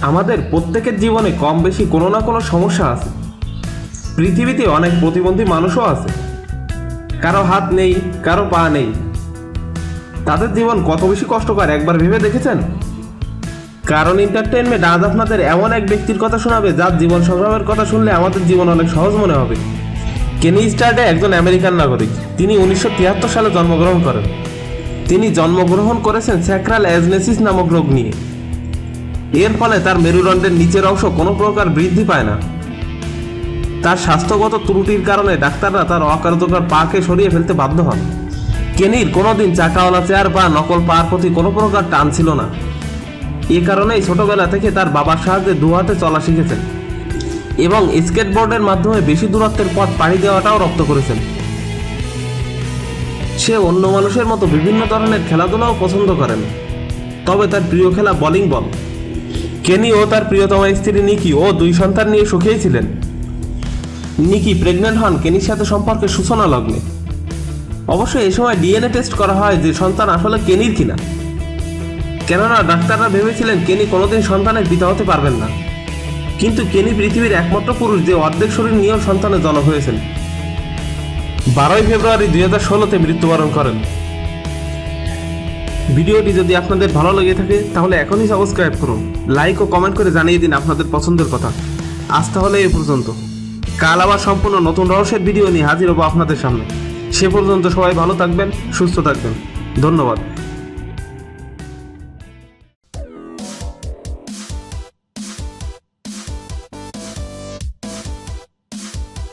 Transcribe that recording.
আমাদের প্রত্যেকের জীবনে কম বেশি কোনো না কোনো সমস্যা আছে। পৃথিবীতে অনেক প্রতিবন্ধী মানুষও আছে। কারও হাত নেই, কারও পা নেই। তাদের জীবন কত বেশি কষ্টকর, একবার ভেবে দেখেছেন? কারণ এন্টারটেনমেন্ট আজ আপনাদের এমন এক ব্যক্তির কথা শোনাবে, যার জীবন সংগ্রামের কথা শুনলে আমাদের জীবন অনেক সহজ মনে হবে। কেনি স্টার্ডে একজন আমেরিকান নাগরিক। তিনি উনিশশো তিয়াত্তর সালে জন্মগ্রহণ করেন। তিনি জন্মগ্রহণ করেছেন স্যাক্রাল অ্যাজনেসিস নামক রোগ নিয়ে। এর ফলে তার মেরুদণ্ডের নিচের অংশ কোনো প্রকার বৃদ্ধি পায় না। তার স্বাস্থ্যগত ত্রুটির কারণে ডাক্তাররা তার অকার্যকর পাকে সরিয়ে ফেলতে বাধ্য হন। কেনির কোনোদিন চাকাওয়ালা চেয়ার বা নকল পার প্রতি কোনো প্রকার টান ছিল না। এ কারণেই ছোটবেলা থেকে তার বাবার সাহায্যে দুহাতে চলা শিখেছেন এবং স্কেটবোর্ডের মাধ্যমে বেশি দূরত্বের পথ পাড়ি দেওয়াটাও রপ্ত করেছেন। সে অন্য মানুষের মতো বিভিন্ন ধরনের খেলাধুলাও পছন্দ করেন। তবে তার প্রিয় খেলা বোলিং বল। কেনি ও তার প্রিয়তমা স্ত্রী নিকি ও দুই সন্তান নিয়ে সুখেই ছিলেন। নিকি প্রেগনেন্ট হন, কেনির সাথে সম্পর্কে সূচনা লগ্নে। অবশ্য এ সময় ডিএনএ টেস্ট করা হয় যে সন্তান আসলে কেনির কিনা। কেননা ডাক্তাররা ভেবেছিলেন কেনি কোনোদিন সন্তানের পিতা হতে পারবেন না। কিন্তু কেনি পৃথিবীর একমাত্র পুরুষ যে অর্ধেক শরীর নিয়েও সন্তানের জনক হয়েছেন। বারোই ফেব্রুয়ারি দুই হাজার ষোলোতে মৃত্যুবরণ করেন। ভিডিওটি যদি আপনাদের ভালো লেগে থাকে, তাহলে এখনই সাবস্ক্রাইব করুন লাইক ও কমেন্ট করে জানিয়ে দিন আপনাদের পছন্দের কথা। আজ তাহলে এ পর্যন্ত। কাল আবার সম্পূর্ণ নতুন রহস্যের ভিডিও নিয়ে হাজির হব আপনাদের সামনে। সে পর্যন্ত সবাই ভালো থাকবেন, সুস্থ থাকবেন। ধন্যবাদ।